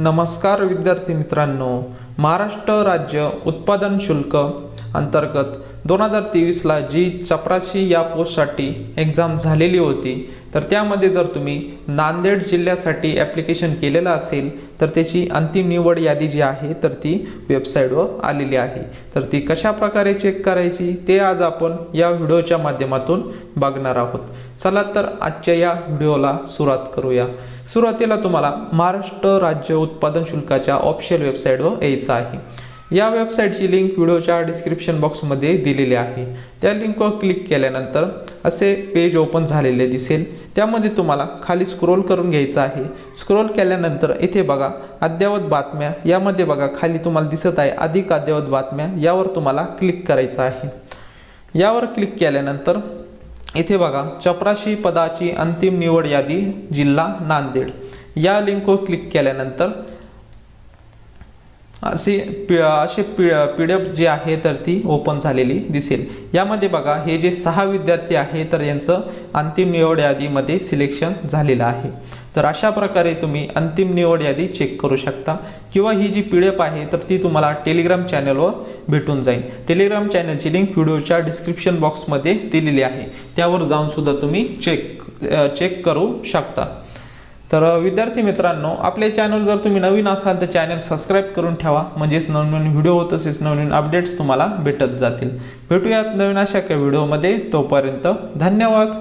नमस्कार विद्यार्थी मित्रांनो. महाराष्ट्र राज्य उत्पादन शुल्क अंतर्गत दोन हजार तेवीसला जी चपराशी या पोस्टसाठी एक्झाम झालेली होती तर त्यामध्ये जर तुम्ही नांदेड जिल्ह्यासाठी ॲप्लिकेशन केलेलं असेल तर त्याची अंतिम निवड यादी जी आहे तर ती वेबसाईटवर आलेली आहे. तर ती कशा प्रकारे चेक करायची ते आज आपण या व्हिडिओच्या माध्यमातून बघणार आहोत. चला तर आजच्या या व्हिडिओला सुरुवात करूया. सुरुवातीला तुम्हाला महाराष्ट्र राज्य उत्पादन शुल्काच्या ऑफिशियल वेबसाईटवर यायचं आहे. या वेबसाईटची लिंक व्हिडिओच्या डिस्क्रिप्शन बॉक्समध्ये दिलेली आहे. त्या लिंकवर क्लिक केल्यानंतर असे पेज ओपन झालेले दिसेल. त्यामध्ये तुम्हाला खाली स्क्रोल करून घ्यायचं आहे. स्क्रोल केल्यानंतर इथे बघा अद्ययावत बातम्या. यामध्ये बघा खाली तुम्हाला दिसत आहे अधिक अद्ययावत बातम्या. यावर तुम्हाला क्लिक करायचं आहे. यावर क्लिक केल्यानंतर इथे बघा चपराशी पदाची अंतिम निवड यादी जिल्हा नांदेड. या लिंकवर क्लिक केल्यानंतर असे पि असे पी पी डी एफ जी आहे तर ती ओपन झालेली दिसेल. यामध्ये बघा हे जे सहा विद्यार्थी आहे तर यांचं अंतिम निवड यादीमध्ये सिलेक्शन झालेलं आहे. तर अशा प्रकारे तुम्ही अंतिम निवड यादी चेक करू शकता. किंवा ही जी पी डी एफ आहे तर ती तुम्हाला टेलिग्राम चॅनलवर भेटून जाईल. टेलिग्राम चॅनलची लिंक व्हिडिओच्या डिस्क्रिप्शन बॉक्समध्ये दिलेली आहे. त्यावर जाऊन सुद्धा तुम्ही चेक चेक करू शकता. तर विद्यार्थी मित्रांनो आपले चॅनल जर तुम्ही नवीन असाल तर चॅनल सबस्क्राईब करून ठेवा. म्हणजेच नवनवीन व्हिडिओ तसेच नवनवीन अपडेट्स तुम्हाला भेटत जातील. भेटूयात नवीन अशा काही व्हिडिओमध्ये तोपर्यंत धन्यवाद.